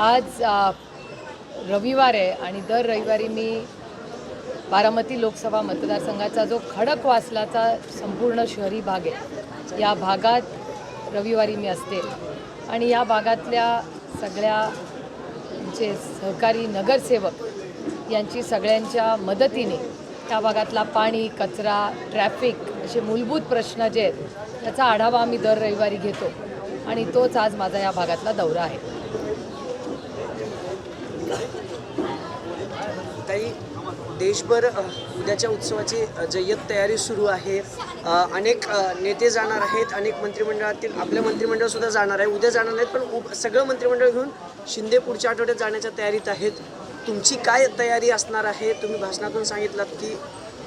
आज रविवार आहे आणि दर रविवारी मी बारामती लोकसभा मतदारसंघाचा जो खडकवासलाचा संपूर्ण शहरी भाग आहे या भागात रविवारी मी असते. आणि या भागातल्या सगळ्या जे सहकारी नगरसेवक यांची सगळ्यांच्या मदतीने त्या भागातला पाणी कचरा ट्रॅफिक असे मूलभूत प्रश्न जे आहेत त्याचा आढावा आम्ही दर रविवारी घेतो आणि तोच आज माझा या भागातला दौरा आहे. काही देशभर उद्याच्या उत्सवाची जय्यत तयारी सुरू आहे. अनेक नेते जाणार आहेत. अनेक मंत्रिमंडळातील आपल्या मंत्रिमंडळ सुद्धा जाणार आहे. उद्या जाणार नाहीत पण सगळं मंत्रिमंडळ घेऊन शिंदे पुढच्या आठवड्यात जाण्याच्या तयारीत आहेत. तुमची काय तयारी असणार आहे? तुम्ही भाषणातून सांगितलात की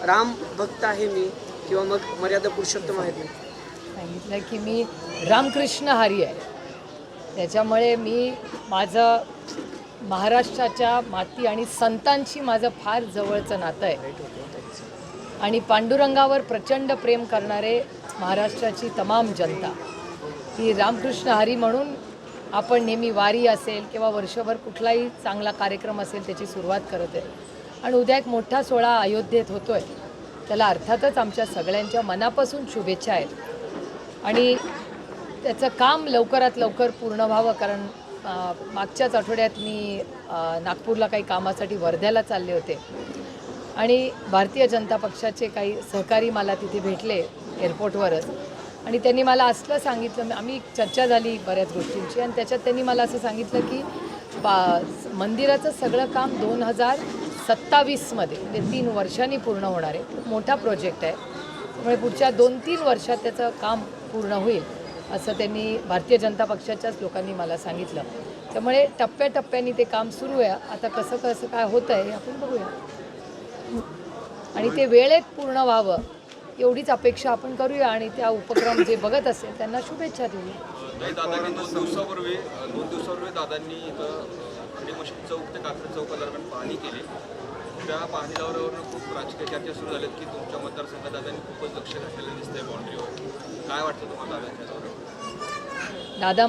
राम भक्त आहे मी किंवा मग मर्यादा पुरुषोत्तम आहेत मी. सांगितलं की मी रामकृष्ण हरी आहे. त्याच्यामुळे मी माझं महाराष्ट्राच्या माती आणि संतांशी माझं फार जवळचं नातं आहे. आणि पांडुरंगावर प्रचंड प्रेम करणारे महाराष्ट्राची तमाम जनता ही रामकृष्ण हरी म्हणून आपण नेहमी वारी असेल किंवा वर्षभर कुठलाही चांगला कार्यक्रम असेल त्याची सुरुवात करत आहे. आणि उद्या एक मोठा सोहळा अयोध्येत होतो आहे त्याला अर्थातच आमच्या सगळ्यांच्या मनापासून शुभेच्छा आहेत. आणि त्याचं काम लवकरात लवकर पूर्ण व्हावं कारण मागच्याच आठवड्यात मी नागपूरला काही कामासाठी वर्ध्याला चालले होते. आणि भारतीय जनता पक्षाचे काही सहकारी मला तिथे भेटले एअरपोर्टवरच. आणि त्यांनी मला असलं सांगितलं आम्ही चर्चा झाली बऱ्याच गोष्टींची आणि त्याच्यात त्यांनी मला असं सांगितलं की बा मंदिराचं सगळं काम दोन हजार सत्तावीसमध्ये म्हणजे तीन वर्षांनी पूर्ण होणार आहे. मोठा प्रोजेक्ट आहे. त्यामुळे पुढच्या दोन तीन वर्षात त्याचं काम पूर्ण होईल. असं त्यांनी भारतीय जनता पक्षाच्याच लोकांनी मला सांगितलं. त्यामुळे टप्प्याटप्प्याने ते काम सुरू आहे. आता कसं कसं काय होतं आहे हे आपण बघूया. आणि ते वेळेत पूर्ण व्हावं एवढीच अपेक्षा आपण करूया आणि त्या उपक्रम जे बघत असेल त्यांना शुभेच्छा देऊया. दादांनी दोन दिवसापूर्वी दोन दिवसापूर्वी दादांनी इथं चौक ते कात्र चौकादरम्यान पाहणी केली. त्या पाहणी दौऱ्यावरून खूप राजकीय चर्चा सुरू झाल्यात की तुमच्या मतदारसंघात दादांनी खूपच लक्ष घातलेलं दिसतंय बाउंड्रीवर काय वाटतं तुम्हाला दादांच्या दौऱ्यावर? दादा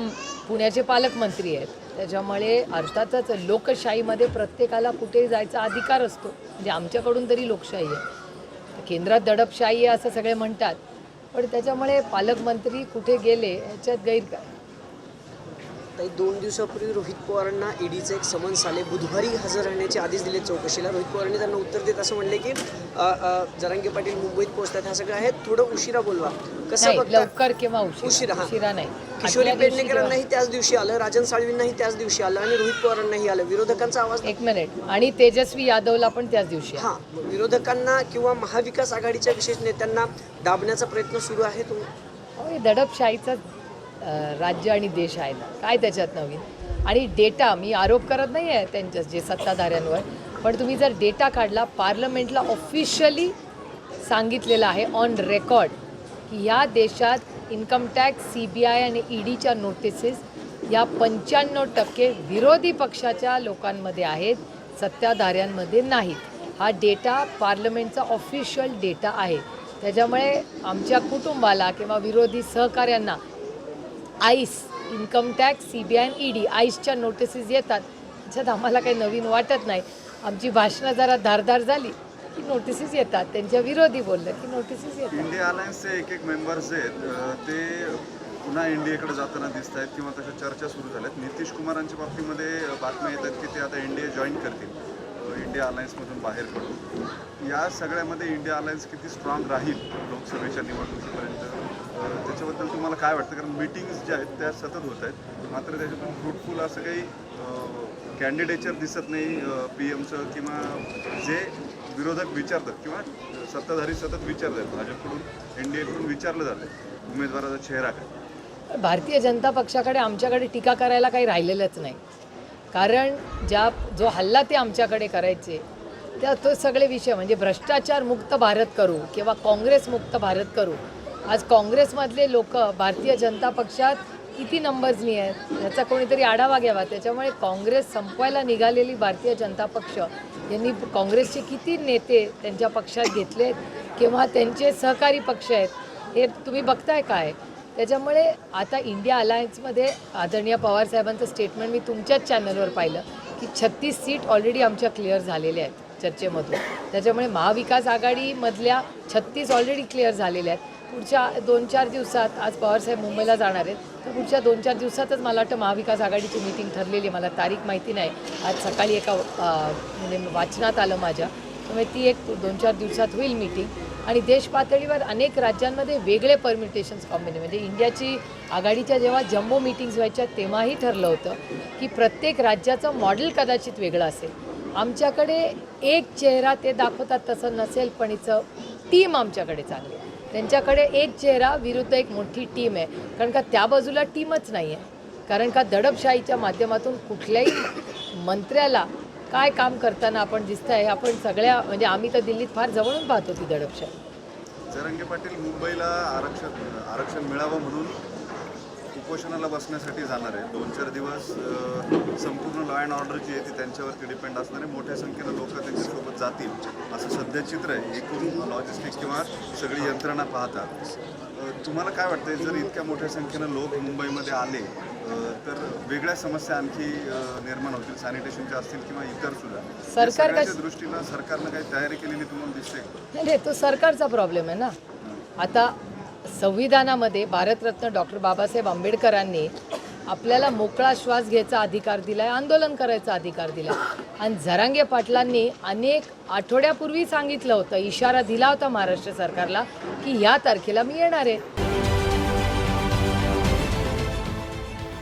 पुण्याचे पालकमंत्री आहेत. त्याच्यामुळे अर्थातच लोकशाहीमध्ये प्रत्येकाला कुठेही जायचा अधिकार असतो. म्हणजे आमच्याकडून तरी लोकशाही आहे. केंद्रात दडपशाही आहे असं सगळे म्हणतात. पण त्याच्यामुळे पालकमंत्री कुठे गेले ह्याच्यात गैर ताई दोन दिवसापूर्वी रोहित पवारांना ईडीचे एक समन्स आले बुधवारी हजर राहण्याचे आदेश दिले चौकशीला. रोहित पवारांनी त्यांना उत्तर देत असं म्हणले की जरांगे पाटील मुंबईत पोहोचतात ह्या सगळं आहे थोडं उशिरा बोलवा. कसं लवकर किंवा उशिरा, उशिरा नाही. किशोरी पेडणेकरांनाही त्याच दिवशी आलं राजन साळवींनाही त्याच दिवशी आलं आणि रोहित पवारांनाही आलं. विरोधकांचा आवाज एक मिनिट. आणि तेजस्वी यादवला पण त्याच दिवशी. हा. विरोधकांना किंवा महाविकास आघाडीच्या विशेष नेत्यांना दाबण्याचा प्रयत्न सुरू आहे तुम अहो, हे दडपशाहीचं राज्य आणि देश आहे ना? काय त्याच्यात नवीन? आणि डेटा मी आरोप करत नाही आहे त्यांच्या जे सत्ताधाऱ्यांवर पण तुम्ही जर डेटा काढला पार्लमेंटला ऑफिशियली सांगितलेलं आहे ऑन रेकॉर्ड की या देशात income tax C B I आणि ई डीच्या नोटिसेस या पंच्याण्णव टक्के विरोधी पक्षाच्या लोकांमध्ये आहेत सत्ताधाऱ्यांमध्ये नाहीत. हा डेटा पार्लमेंटचा ऑफिशियल डेटा आहे. त्याच्यामुळे आमच्या कुटुंबाला किंवा विरोधी सहकाऱ्यांना ice income tax C B I आणि ई डी आईसच्या नोटिसेस येतात. त्याच्यात आम्हाला काही नवीन वाटत नाही. आमची भाषणं जरा धारधार झाली की नोटिसेस येतात. त्यांच्या विरोधी बोललं की नोटिसेस येतात. इंडिया अलायन्सचे एक एक मेंबर्स आहेत. ते पुन्हा इंडियाकडे जाताना दिसत आहेत किंवा तशा चर्चा सुरू झाल्यात नितीश कुमारांच्या बाबतीमध्ये बातम्या येतात की ते आता इंडिया जॉईन करतील. इंडिया अलायन्समधून बाहेर पडून या सगळ्यामध्ये इंडिया अलायन्स किती स्ट्रॉंग राहील लोकसभेच्या निवडणुकीपर्यंत? त्याच्याबद्दल तुम्हाला काय वाटतं? कारण मीटिंग्स ज्या आहेत त्या सतत होत आहेत. मात्र त्याच्यातून फ्रुटफुल असं काही कॅन्डिडेचर दिसत नाही पी एमचं किंवा जे विरोधक विचारतात किंवा सत्ताधारी सतत विचारतात. भाजपकडून एन डी एकडून विचारलं जातं उमेदवाराचा चेहरा काय? भारतीय जनता पक्षाकडे आमच्याकडे टीका करायला काही राहिलेलंच नाही. कारण ज्या जो हल्ला ते आमच्याकडे करायचे त्या तो सगळे विषय म्हणजे भ्रष्टाचार मुक्त भारत करू किंवा काँग्रेस मुक्त भारत करू आज काँग्रेसमधले लोक भारतीय जनता पक्षात किती नंबर्सनी आहेत ह्याचा कोणीतरी आढावा घ्यावा. त्याच्यामुळे काँग्रेस संपवायला निघालेली भारतीय जनता पक्ष यांनी काँग्रेसचे किती नेते त्यांच्या पक्षात घेतलेत किंवा त्यांचे सहकारी पक्ष आहेत हे तुम्ही बघताय काय? त्याच्यामुळे आता इंडिया अलायन्समध्ये आदरणीय पवारसाहेबांचं स्टेटमेंट मी तुमच्याच चॅनलवर पाहिलं की छत्तीस सीट ऑलरेडी आमच्या क्लिअर झालेल्या आहेत चर्चेमधून. त्याच्यामुळे महाविकास आघाडीमधल्या छत्तीस ऑलरेडी क्लिअर झालेल्या आहेत. पुढच्या दोन चार दिवसात आज पवारसाहेब मुंबईला जाणार आहेत तर पुढच्या दोन चार दिवसातच मला वाटतं महाविकास आघाडीची मिटिंग ठरलेली आहे. मला तारीख माहिती नाही. आज सकाळी एका म्हणजे वाचनात आलं माझ्या. त्यामुळे ती एक दोन चार दिवसात होईल मीटिंग आणि देश पातळीवर अनेक राज्यांमध्ये वेगळे परमिटेशन्स कॉम्बिने म्हणजे इंडियाची आघाडीच्या जेव्हा जम्बो मीटिंग्स व्हायच्या तेव्हाही ठरलं होतं की प्रत्येक राज्याचं मॉडेल कदाचित वेगळं असेल. आमच्याकडे एक चेहरा ते दाखवतात तसं नसेल पण हिचं टीम आमच्याकडे चांगली आहे. त्यांच्याकडे एक चेहरा विरुद्ध एक मोठी टीम आहे. कारण का त्या बाजूला टीमच नाही आहे कारण का दडपशाहीच्या माध्यमातून कुठल्याही मंत्र्याला काय काम करताना आपण दिसतं आहे आपण सगळ्या म्हणजे आम्ही तर दिल्लीत फार जवळून पाहतो ती दडपशाही. जरंगे पाटील मुंबईला आरक्षण आरक्षण मिळावं म्हणून उपोषणाला बसण्यासाठी जाणार आहे. दोन चार दिवस संपूर्ण लॉ अँड ऑर्डर जी आहे ती त्यांच्यावरती डिपेंड असणार आहे. मोठ्या संख्येनं लोक त्यांच्यासोबत जातील असं सध्या चित्र आहे. एकूण लॉजिस्टिक किंवा सगळी यंत्रणा पाहतात तुम्हाला काय वाटतंय? जर इतक्या मोठ्या संख्येनं लोक मुंबईमध्ये आले तर वेगळ्या समस्या आणखी निर्माण होतील सॅनिटेशनच्या असतील किंवा इतर सुद्धा. सरकार दृष्टीनं सरकारनं काही तयारी केलेली तुम्हाला दिसते? नाही नाही तो सरकारचा प्रॉब्लेम आहे ना. आता संविधानामध्ये भारतरत्न डॉक्टर बाबासाहेब आंबेडकरांनी आपल्याला मोकळा श्वास घ्यायचा अधिकार दिलाय आंदोलन करायचा अधिकार दिला आणि झरांगे पाटलांनी अनेक आठवड्यापूर्वी सांगितलं होतं इशारा दिला होता महाराष्ट्र सरकारला की ह्या तारखेला मी येणार आहे.